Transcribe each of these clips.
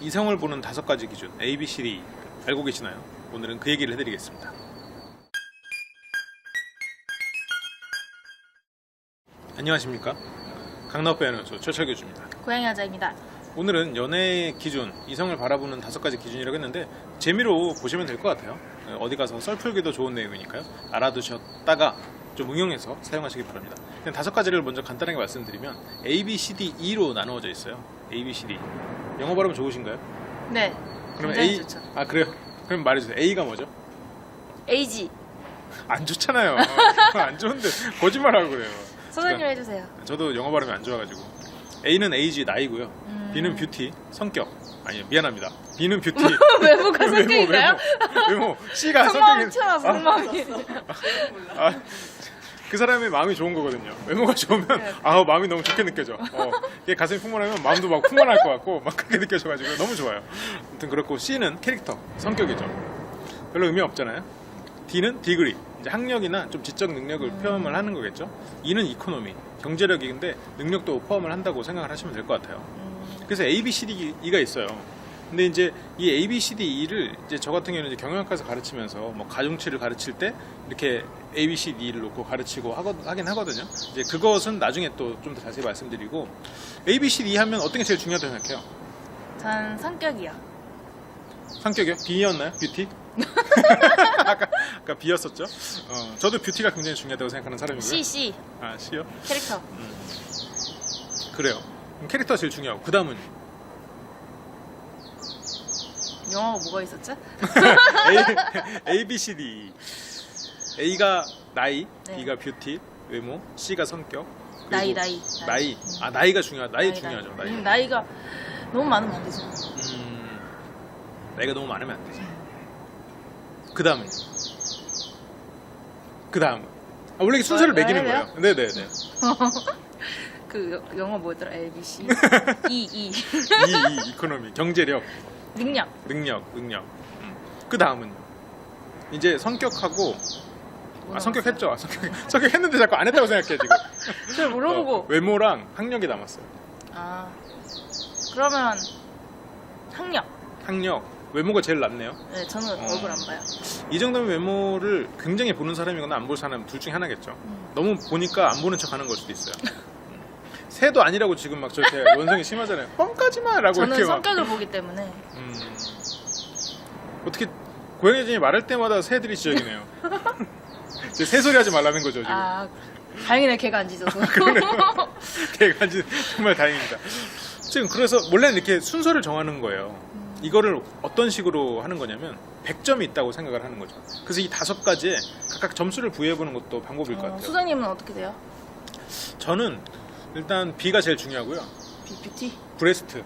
이성을 보는 다섯 가지 기준 A, B, C, D 알고 계시나요? 오늘은 그 얘기를 해드리겠습니다. 안녕하십니까? 강남오빠 연구소 최철 교주입니다. 고양이 여자입니다. 오늘은 연애의 기준, 이성을 바라보는 다섯 가지 기준이라고 했는데 재미로 보시면 될 것 같아요. 어디 가서 썰 풀기도 좋은 내용이니까요. 알아두셨다가 좀 응용해서 사용하시기 바랍니다. 그냥 다섯 가지를 먼저 간단하게 말씀드리면 A, B, C, D, E로 나누어져 있어요. A, B, C, D. 영어 발음 좋으신가요? 네. 그럼 굉장히 A 좋죠. 아 그래요? 그럼 말해주세요. A가 뭐죠? AG. 안 좋잖아요. 안 좋은데 거짓말하고 그래요. 소장님 제가- 해주세요. 저도 영어 발음이 안 좋아가지고 A는 age 나이고요. 음. B는 뷰티 성격 아니 미안합니다. B는 뷰티 외모가 성격인가요? 외모, 외모. C가 성격이 튀어나와서 속마음이. 아, 그 사람의 마음이 좋은 거거든요. 외모가 좋으면 네. 아 마음이 너무 좋게 느껴져. 어, 이게 가슴이 풍만하면 마음도 막 풍만할 것 같고 막 그렇게 느껴져가지고 너무 좋아요. 아무튼 그렇고 C는 캐릭터 성격이죠. 별로 의미 없잖아요. D는 디그리 이제 학력이나 좀 지적 능력을 음. 포함을 하는 거겠죠. E는 이코노미 경제력인데 능력도 포함을 한다고 생각을 하시면 될 것 같아요. 음, 그래서 A, B, C, D, E가 있어요. 근데 이제 이 A, B, C, D, E를 이제 저 같은 경우는 이제 경영학과에서 가르치면서 뭐 가중치를 가르칠 때 이렇게 A, B, C, D를 놓고 가르치고 하거, 하긴 하거든요. 이제 그것은 나중에 또 좀 더 자세히 말씀드리고 A, B, C, D 하면 어떤 게 제일 중요하다고 생각해요? 전 성격이요. 성격이요? B였나요? 뷰티? 아까, 아까 B였었죠? 어, 저도 뷰티가 굉장히 중요하다고 생각하는 사람이고요. C, C. 아, C요? 캐릭터. 그래요. 그럼 캐릭터가 제일 중요하고 그 다음은 영어가 뭐가 있었죠? A, A, B, C, D. A가 나이, 네. B가 뷰티, 외모, C가 성격. 그리고 나이, 나이. 나이. 아 나이가 중요하다. 나이, 중요하죠. 나이. 음, 나이가 너무 많으면 안 되죠. 음, 나이가 너무 많으면 안 되지. 그 다음은 그 다음은 아, 원래 순서를 뭐, 매기는 해야 거예요. 네네네. 그 여- 영어 뭐였더라? A, B, C. E, E. 이, 이 이코노미, 경제력, 능력. 능력, 능력. 그 다음은 이제 성격하고 뭐아 성격 했죠. 아, 성격 성격 했는데 자꾸 안 했다고 생각해 지금. 저 물어보고. 어, 외모랑 학력이 남았어요. 아. 그러면 학력. 학력, 외모가 제일 낫네요. 네, 저는 어. 얼굴 안 봐요. 이 정도면 외모를 굉장히 보는 사람이거나 안 볼 사람 둘 중에 하나겠죠. 음. 너무 보니까 안 보는 척 하는 걸 수도 있어요. 음. 새도 아니라고 지금 막 저렇게 원성이 심하잖아요. 뻥까지마! 라고 저는 이렇게 막. 성격을 보기 때문에. 음. 어떻게 고양이진이 말할 때마다 새들이 지적이네요. 이제 새 소리 하지 말라는 거죠, 지금. 아, 다행이네, 걔가 안 짖어서. 걔가 이제 정말 다행입니다. 지금 그래서 원래는 이렇게 순서를 정하는 거예요. 이거를 어떤 식으로 하는 거냐면 100점이 있다고 생각을 하는 거죠. 그래서 이 다섯 가지에 각각 점수를 부여해 보는 것도 방법일 것 어, 같아요. 수장님은 어떻게 돼요? 저는 일단 B가 제일 중요하고요. 비, 뷰티? 브레스트.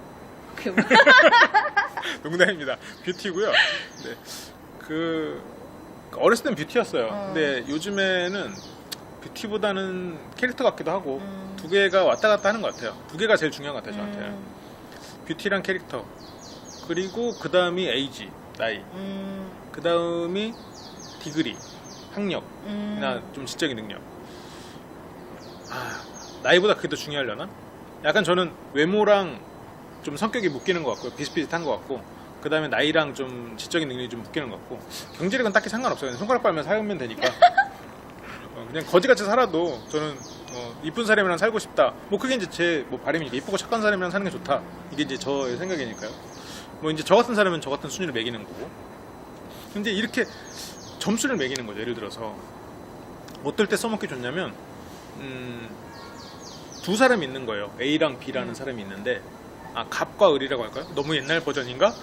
농담입니다. 뷰티고요. 네. 그 어렸을 땐 뷰티였어요. 어. 근데 요즘에는 뷰티보다는 캐릭터 같기도 하고 음. 두 개가 왔다 갔다 하는 것 같아요. 두 개가 제일 중요한 것 같아요, 저한테. 음, 뷰티랑 캐릭터. 그리고 그 다음이 에이지, 나이. 음, 그 다음이 디그리, 학력이나 음. 좀 지적인 능력. 아, 나이보다 그게 더 중요하려나? 약간 저는 외모랑 좀 성격이 묶이는 것 같고요. 비슷비슷한 것 같고. 그 다음에 나이랑 좀 지적인 능력이 좀 묶이는 것 같고. 경제력은 딱히 상관없어요. 손가락 빨면 살면 되니까. 어, 그냥 거지같이 살아도 저는 어, 이쁜 사람이랑 살고 싶다. 뭐 그게 이제 제 뭐 바람이니까 이쁘고 착한 사람이랑 사는 게 좋다. 이게 이제 저의 생각이니까요. 뭐 이제 저 같은 사람은 저 같은 순위를 매기는 거고. 근데 이렇게 점수를 매기는 거죠. 예를 들어서 어떨 때 써먹기 좋냐면 음, 두 사람이 있는 거예요. A랑 B라는 사람이 있는데 아 갑과 을이라고 할까요? 너무 옛날 버전인가?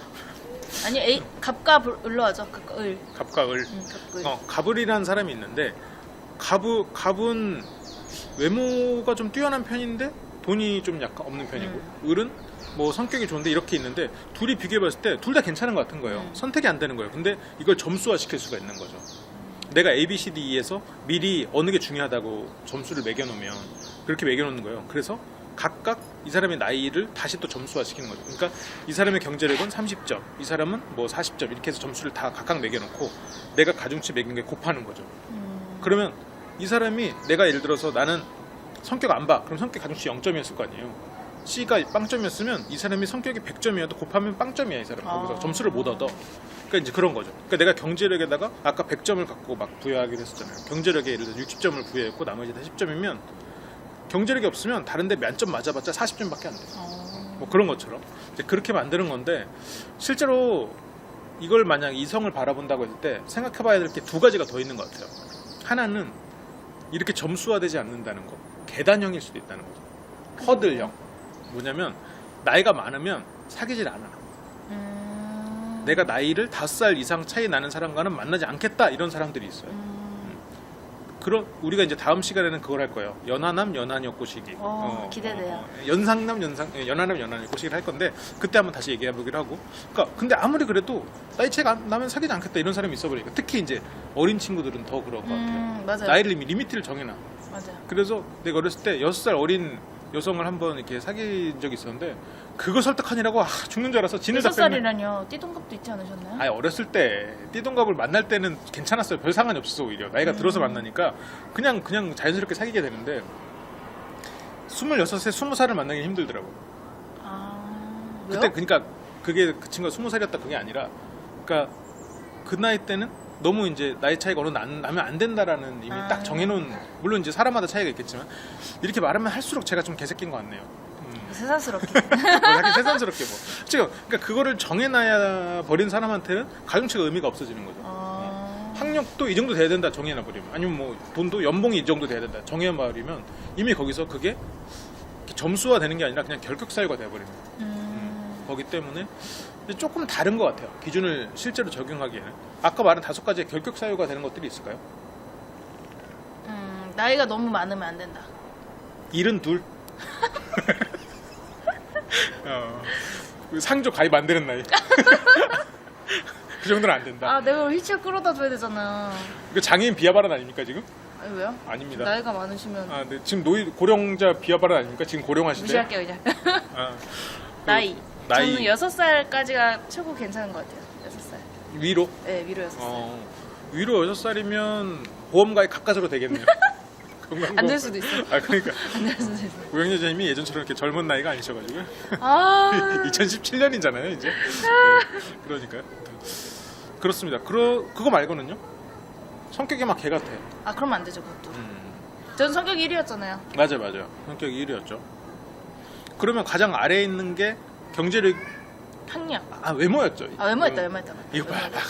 아니, A, 갑과 불- 을로 하죠. 갑과 을. 갑과 을. 음, 갑과 을. 어, 갑을이라는 사람이 있는데 갑은 갑은 외모가 좀 뛰어난 편인데 돈이 좀 약간 없는 편이고 음. 을은 뭐 성격이 좋은데 이렇게 있는데 둘이 비교해봤을 때 둘 다 괜찮은 것 같은 거예요. 음. 선택이 안 되는 거예요. 근데 이걸 점수화 시킬 수가 있는 거죠. 내가 A, B, C, D에서 미리 어느 게 중요하다고 점수를 매겨놓으면 그렇게 매겨놓는 거예요. 그래서 각각 이 사람의 나이를 다시 또 점수화 시키는 거죠. 그러니까 이 사람의 경제력은 30점, 이 사람은 뭐 40점 이렇게 해서 점수를 다 각각 매겨놓고 내가 가중치 매긴 게 곱하는 거죠. 음, 그러면 이 사람이 내가 예를 들어서 나는 성격 안 봐. 그럼 성격 가중치 0점이었을 거 아니에요. C가 빵점이었으면 이 사람이 성격이 100점이어도 곱하면 빵점이야 이 사람 거기서 아. 점수를 못 얻어. 그러니까 이제 그런 거죠. 그러니까 내가 경제력에다가 아까 100점을 갖고 막 부여하기로 했었잖아요. 경제력에 예를 들어 60점을 부여했고 나머지 다 10점이면 경제력이 없으면 다른데 만점 맞아봤자 40점밖에 안 돼. 어. 뭐 그런 것처럼 이제 그렇게 만드는 건데 실제로 이걸 만약 이성을 바라본다고 했을 때 생각해봐야 될 게 두 가지가 더 있는 것 같아요. 하나는 이렇게 점수화되지 않는다는 거, 계단형일 수도 있다는 거죠. 허들형. 뭐냐면 나이가 많으면 사귀질 않아. 음. 내가 나이를 다섯 살 이상 차이 나는 사람과는 만나지 않겠다 이런 사람들이 있어요. 음. 그런 우리가 이제 다음 시간에는 그걸 할 거예요. 연하남 연하녀 꼬시기. 어, 기대돼요. 연상남 연상 예, 연하남 연하녀 꼬시기를 할 건데 그때 한번 다시 얘기해 보기로 하고. 그러니까 근데 아무리 그래도 나이 차이가 안 나면 사귀지 않겠다 이런 사람이 있어 버리니까 특히 이제 어린 친구들은 더 그럴 것 같아요. 음, 맞아요. 나이를 이미 리미트를 정해놔. 맞아요. 그래서 내가 어렸을 때 여섯 살 어린 여성을 한번 이렇게 사귄 적이 있었는데 그거 설득하느라고 아, 죽는 줄 알았어. 진을 여섯 다 뺐네. 살이라뇨. 띠동갑도 있지 않으셨나요? 아니 어렸을 때 띠동갑을 만날 때는 괜찮았어요. 별 상관이 없었어 오히려 나이가 음. 들어서 만나니까 그냥 그냥 자연스럽게 사귀게 되는데 26세 20살을 만나기 힘들더라고. 아. 왜요? 그때 그러니까 그게 그 친구가 20살이었다 그게 아니라 그러니까 그 나이 때는 너무 이제 나이 차이가 어느 나- 나면 안 된다라는 이미 아. 딱 정해놓은 물론 이제 사람마다 차이가 있겠지만 이렇게 말하면 할수록 제가 좀 개새끼인 것 같네요. 음. 세상스럽게. 뭐 약간 세상스럽게 뭐. 지금 그러니까 그거를 정해놔야 버린 사람한테는 가중치가 의미가 없어지는 거죠. 어. 학력도 이 정도 돼야 된다 정해놔 버리면 아니면 뭐 돈도 연봉이 이 정도 돼야 된다 정해놔 버리면 이미 거기서 그게 점수화 되는 게 아니라 그냥 결격 사유가 돼버립니다. 음. 거기 때문에 조금 다른 것 같아요. 기준을 실제로 적용하기에는 아까 말한 다섯 가지의 결격 사유가 되는 것들이 있을까요? 음, 나이가 너무 많으면 안 된다. 일은 둘. 어, 그 상조 가입 안 되는 나이. 그 정도는 안 된다. 아, 내가 휠체어 끌어다 줘야 되잖아. 그 장애인 비하 발언 아닙니까 지금? 아니, 왜요? 아닙니다. 나이가 많으시면 아, 네, 지금 노이 고령자 비하 발언 아닙니까? 지금 고령하시대요? 무시할게요, 그냥. 아, 나이. 나이. 저는 여섯 살까지가 최고 괜찮은 것 같아요. 여섯 살. 위로? 네, 위로 여섯 살. 어, 위로 여섯 살이면 보험가입 가까스로 되겠네요. 안될 수도 있어. 아 그러니까 안 될 수도 있어. 고영 여자님이 예전처럼 이렇게 젊은 나이가 아니셔가지고 아. 2017년이잖아요 이제. 네, 그러니까요. 그렇습니다. 그러 그거 말고는요. 성격이 막 개 같아요. 아, 그러면 안 되죠, 그것도. 음, 전 성격 1위였잖아요. 맞아 요 맞아. 요 성격이 1위였죠. 그러면 가장 아래에 있는 게 경제력 학력. 아 외모였죠. 아, 외모했다, 외모. 외모했다. 이거 봐, 봐.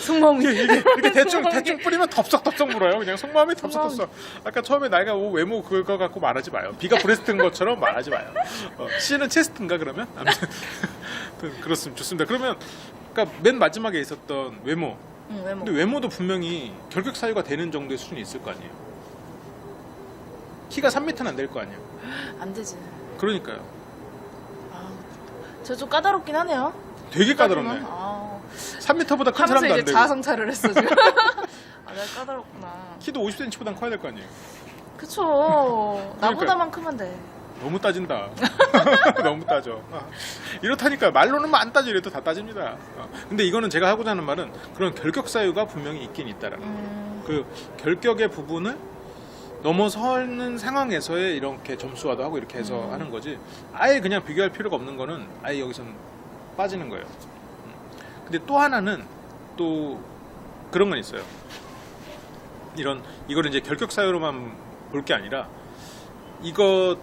속마음이. 이게, 이게 대충 속마음이. 대충 뿌리면 덥석덥석 물어요. 그냥 속마음이 덥석덥석. 아까 처음에 나이가 뭐 외모 그거 갖고 말하지 마요. 비가 브레스트인 것처럼 말하지 마요. 어, C는 체스트인가 그러면? 아무튼 그렇습니다. 좋습니다. 그러면 그러니까 맨 마지막에 있었던 외모. 응, 외모. 근데 외모도 분명히 결격 사유가 되는 정도의 수준이 있을 거 아니에요. 키가 3m는 안 될 거 아니에요. 안 되지. 그러니까요. 아, 저좀 까다롭긴 하네요. 되게 까다롭네. 아, 3m보다 큰 하면서 사람도 이제 안 되고. 자아성찰을 했어, 지금. 아, 내가 까다롭구나. 키도 50cm보단 커야 될 거 아니에요. 그쵸. 나보다만 크면 돼. 너무 따진다. 너무 따져. 아, 이렇다니까 말로는 안 따져 이래도 다 따집니다. 어, 근데 이거는 제가 하고자 하는 말은 그런 결격 사유가 분명히 있긴 있다라는 거예요. 음, 그 결격의 부분을 넘어서는 상황에서의 이렇게 점수화도 하고 이렇게 해서 음. 하는 거지. 아예 그냥 비교할 필요가 없는 거는 아예 여기서는 빠지는 거예요. 음. 근데 또 하나는 또 그런 건 있어요. 이런 이거를 이제 결격 사유로만 볼 게 아니라 이것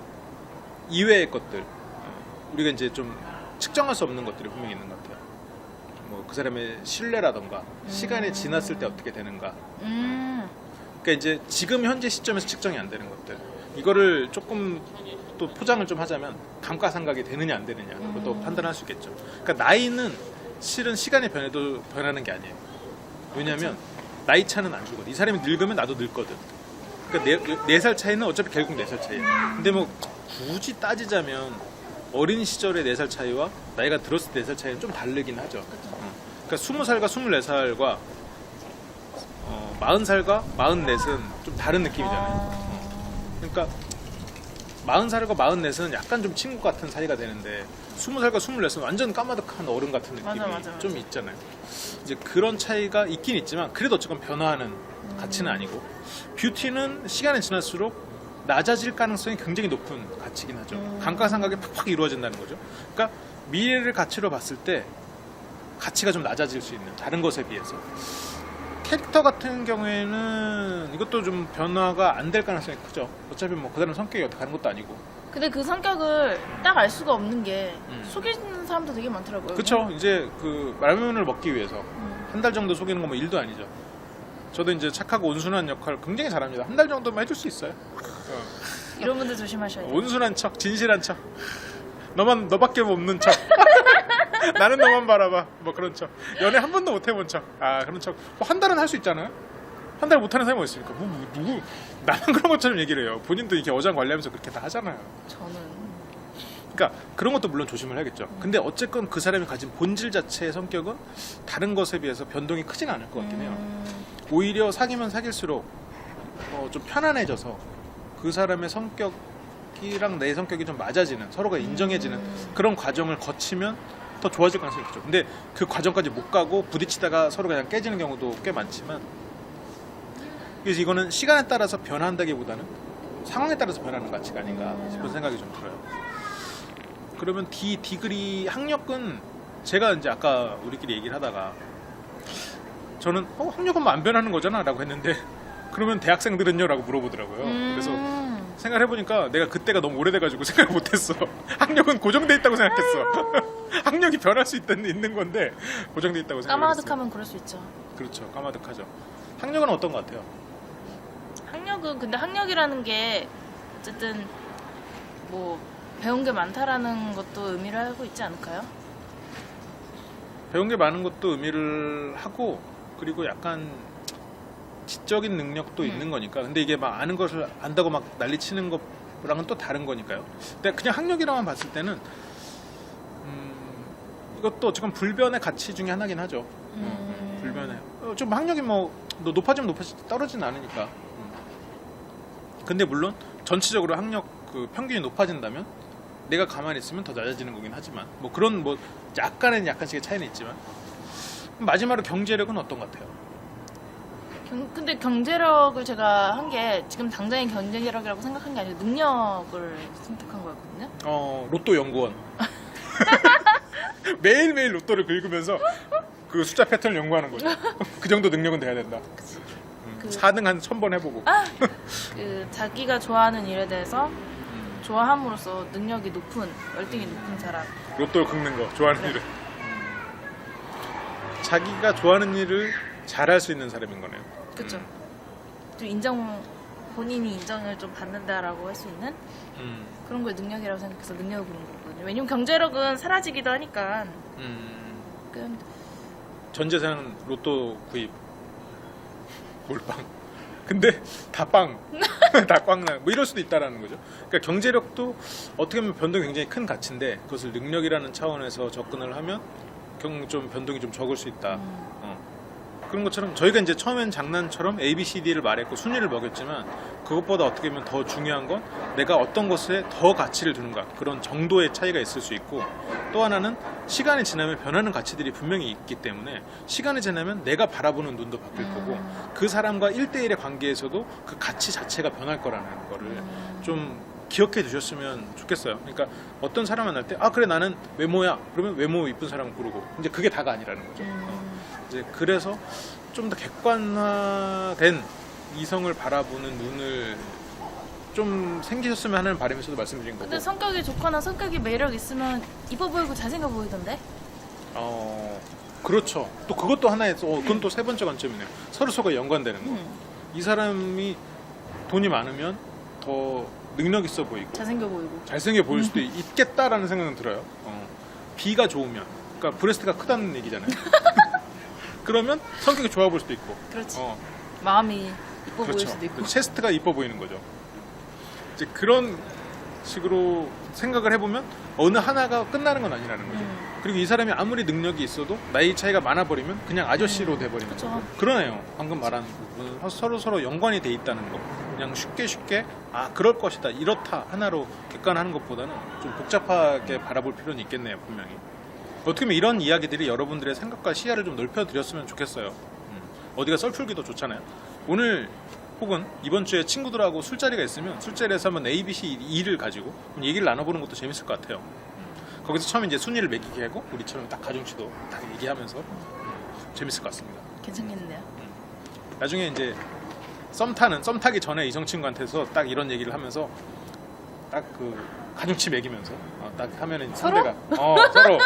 이외의 것들 어, 우리가 이제 좀 측정할 수 없는 것들이 분명히 있는 것 같아요. 뭐 그 사람의 신뢰라던가 시간이 지났을 때 어떻게 되는가. 음, 그러니까 이제 지금 현재 시점에서 측정이 안 되는 것들. 이거를 조금 또 포장을 좀 하자면 감가상각이 되느냐 안 되느냐 그것도 음. 판단할 수 있겠죠. 그러니까 나이는 실은 시간의 변해도 변하는 게 아니에요. 왜냐하면 나이 차는 안 주거든. 이 사람이 늙으면 나도 늙거든. 그러니까 네 살 차이는 어차피 결국 네 살 차이야. 근데 뭐 굳이 따지자면 어린 시절의 네 살 차이와 나이가 들었을 때 네 살 차이는 좀 다르긴 하죠. 응. 그러니까 스무 살과 스물네 살과 어, 마흔 살과 마흔 넷은 좀 다른 느낌이잖아요. 아, 그러니까 마흔 살과 마흔 넷은 약간 좀 친구 같은 사이가 되는데 스무 살과 스물 넷은 완전 까마득한 어른 같은 느낌이 맞아, 맞아, 맞아. 좀 있잖아요. 이제 그런 차이가 있긴 있지만 그래도 어쨌건 변화하는 가치는 아니고 뷰티는 시간이 지날수록 낮아질 가능성이 굉장히 높은 가치긴 하죠. 음. 감가상각이 팍팍 이루어진다는 거죠. 그러니까 미래를 가치로 봤을 때 가치가 좀 낮아질 수 있는 다른 것에 비해서 캐릭터 같은 경우에는 이것도 좀 변화가 안 될 가능성이 크죠. 어차피 뭐 그다음 성격이 어떻게 하는 것도 아니고. 근데 그 성격을 딱 알 수가 없는 게 음. 속이는 사람도 되게 많더라고요. 그쵸. 이제 그 라면을 먹기 위해서 음. 한 달 정도 속이는 건 뭐 일도 아니죠. 저도 이제 착하고 온순한 역할 굉장히 잘합니다. 한 달 정도만 해줄 수 있어요. 어. 이런 분들 조심하셔야 돼요. 온순한 척, 진실한 척. 너만 너밖에 없는 척. 나는 너만 바라봐. 뭐 그런 척. 연애 한 번도 못 해본 척. 아 그런 척. 뭐 한 달은 할 수 있잖아요. 한 달 못하는 사람이 어디 있습니까? 뭐, 뭐, 누구 나만 그런 것처럼 얘기를 해요. 본인도 이렇게 어장 관리하면서 그렇게 다 하잖아요. 저는 그러니까 그런 것도 물론 조심을 해야겠죠. 근데 어쨌건 그 사람이 가진 본질 자체의 성격은 다른 것에 비해서 변동이 크진 않을 것 같긴 해요. 음, 오히려 사귀면 사귈수록 어, 좀 편안해져서 그 사람의 성격이랑 내 성격이 좀 맞아지는 서로가 인정해지는 음. 그런 과정을 거치면 더 좋아질 가능성이 있죠. 근데 그 과정까지 못 가고 부딪히다가 서로 그냥 깨지는 경우도 꽤 많지만 그래서 이거는 시간에 따라서 변한다기보다는 상황에 따라서 변하는 가치가 아닌가 싶은 생각이 좀 들어요. 그러면 D 디그리 학력은 제가 이제 아까 우리끼리 얘기를 하다가 저는 어 학력은 뭐 안 변하는 거잖아라고 했는데 그러면 대학생들은요라고 물어보더라고요. 그래서 음. 생각을 해보니까 내가 그때가 너무 오래돼가지고 생각을 못했어. 학력은 고정돼 있다고 생각했어. 학력이 변할 수 있다는 있는 건데 고정돼 있다고 생각했어. 까마득하면 그럴 수 있죠. 그렇죠. 까마득하죠. 학력은 어떤 것 같아요? 학력은 근데 학력이라는 게 어쨌든 뭐 배운 게 많다라는 것도 의미를 하고 있지 않을까요? 배운 게 많은 것도 의미를 하고 그리고 약간 지적인 능력도 음. 있는 거니까. 근데 이게 막 아는 것을 안다고 막 난리치는 것랑은 또 다른 거니까요. 근데 그냥 학력이라만 봤을 때는 음, 이것도 어쨌건 불변의 가치 중에 하나긴 하죠. 음. 불변해. 어, 좀 학력이 뭐너 높아지면 높아지 떨어지진 않으니까. 음. 근데 물론 전체적으로 학력 그 평균이 높아진다면 내가 가만히 있으면 더 낮아지는 거긴 하지만 뭐 그런 뭐 약간의 약간씩의 차이는 있지만 마지막으로 경제력은 어떤 것 같아요? 경- 근데 경제력을 제가 한 게 지금 당장의 경제력이라고 생각한 게 아니고 능력을 선택한 거였거든요. 어 로또 연구원 매일 매일 로또를 긁으면서 그 숫자 패턴을 연구하는 거죠. 그 정도 능력은 돼야 된다. 음, 그- 4등 한 1000번 해보고. 그 자기가 좋아하는 일에 대해서 음, 좋아함으로써 능력이 높은 월등히 높은 사람. 로또 긁는 거 좋아하는 일을 자기가 좋아하는 일을 잘할 수 있는 사람인 거네요. 그쵸? 음. 좀 인정 본인이 인정을 좀 받는다라고 할 수 있는 음, 그런 걸 능력이라고 생각해서 능력을 부른 거거든요. 왜냐면 경제력은 사라지기도 하니까. 음, 그전 재산 로또 구입 몰빵. 근데 다 빵, 다 꽝나. 뭐 이럴 수도 있다라는 거죠. 그러니까 경제력도 어떻게 보면 변동이 굉장히 큰 가치인데 그것을 능력이라는 차원에서 접근을 하면 경 좀 변동이 좀 적을 수 있다. 음, 어. 그런 것처럼 저희가 이제 처음엔 장난처럼 A, B, C, D를 말했고 순위를 먹였지만 그것보다 어떻게 보면 더 중요한 건 내가 어떤 것에 더 가치를 두는가 그런 정도의 차이가 있을 수 있고 또 하나는 시간이 지나면 변하는 가치들이 분명히 있기 때문에 시간이 지나면 내가 바라보는 눈도 바뀔 거고 그 사람과 1대1의 관계에서도 그 가치 자체가 변할 거라는 거를 음. 좀 기억해 두셨으면 좋겠어요. 그러니까 어떤 사람 만날 때, 아, 그래, 나는 외모야. 그러면 외모 이쁜 사람을 고르고. 이제 그게 다가 아니라는 거죠. 음, 이제 그래서 좀 더 객관화된 이성을 바라보는 눈을 좀 생기셨으면 하는 바람에서도 말씀드린 거고. 근데 성격이 좋거나 성격이 매력 있으면 이뻐 보이고 잘생겨 보이던데? 어, 그렇죠. 또 그것도 하나의, 어, 그건 또 세 번째 관점이네요. 서로 서로가 연관되는 거. 음, 이 사람이 돈이 많으면 더 능력 있어 보이고. 잘생겨 보이고. 잘생겨 보일 수도 있겠다라는 생각은 들어요. 어. B가 좋으면, 그러니까 브레스트가 크다는 얘기잖아요. 그러면 성격이 좋아 보일 수도 있고, 그렇지. 어, 마음이 이뻐 보일 그렇죠. 수도 있고. 체스트가 이뻐 보이는 거죠. 이제 그런 식으로 생각을 해보면 어느 하나가 끝나는 건 아니라는 거죠. 음, 그리고 이 사람이 아무리 능력이 있어도 나이 차이가 많아 버리면 그냥 아저씨로 음, 돼 버리는 그쵸. 거고. 그러네요. 방금 말한 부분은 서로 서로 연관이 돼 있다는 거. 그냥 쉽게 쉽게 아 그럴 것이다 이렇다 하나로 객관하는 것보다는 좀 복잡하게 바라볼 필요는 있겠네요 분명히. 어떻게 보면 이런 이야기들이 여러분들의 생각과 시야를 좀 넓혀 드렸으면 좋겠어요. 음, 어디가 썰풀기도 좋잖아요. 오늘 혹은 이번 주에 친구들하고 술자리가 있으면 술자리에서 한번 A, B, C, E를 가지고 좀 얘기를 나눠보는 것도 재밌을 것 같아요. 거기서 처음에 이제 순위를 매기게 하고 우리처럼 딱 가중치도 딱 얘기하면서 재밌을 것 같습니다. 괜찮겠는데요? 나중에 이제 썸 타는 썸 타기 전에 이성 친구한테서 딱 이런 얘기를 하면서 딱그 가중치 매기면서 어, 딱 하면은 서로? 상대가 어 서로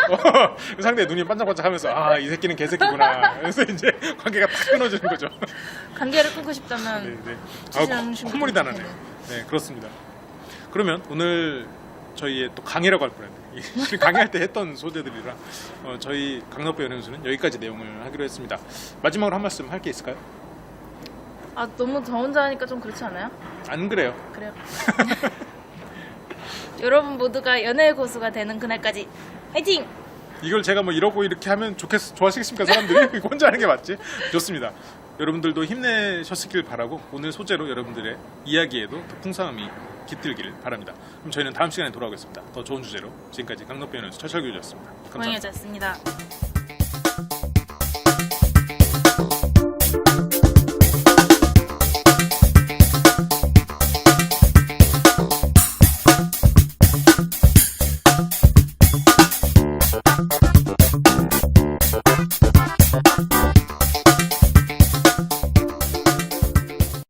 그 상대 눈이 반짝반짝하면서 아 이 새끼는 개새끼구나 그래서 이제 관계가 딱 끊어지는 거죠. 관계를 끊고 싶다면 네, 네. 아, 친구들 콧물이 다 나네. 좋겠네요. 네, 그렇습니다. 그러면 오늘 저희의 또 강의라고 할 뻔했네. 이 강의할 때 했던 소재들이라 어, 저희 강남부 연영수는 여기까지 내용을 하기로 했습니다. 마지막으로 한 말씀 할 게 있을까요? 아 너무 저 혼자 하니까 좀 그렇지 않아요? 안 그래요. 그래요. 여러분 모두가 연애의 고수가 되는 그날까지 화이팅! 이걸 제가 뭐 이러고 이렇게 하면 좋겠, 좋아하시겠습니까 사람들이? 이거 혼자 하는 게 맞지? 좋습니다. 여러분들도 힘내셨길 바라고 오늘 소재로 여러분들의 이야기에도 더 풍성함이 깃들기를 바랍니다. 그럼 저희는 다음 시간에 돌아오겠습니다. 더 좋은 주제로 지금까지 강덕변호사 철철교주였습니다. 감사합니다. 고양이였습니다.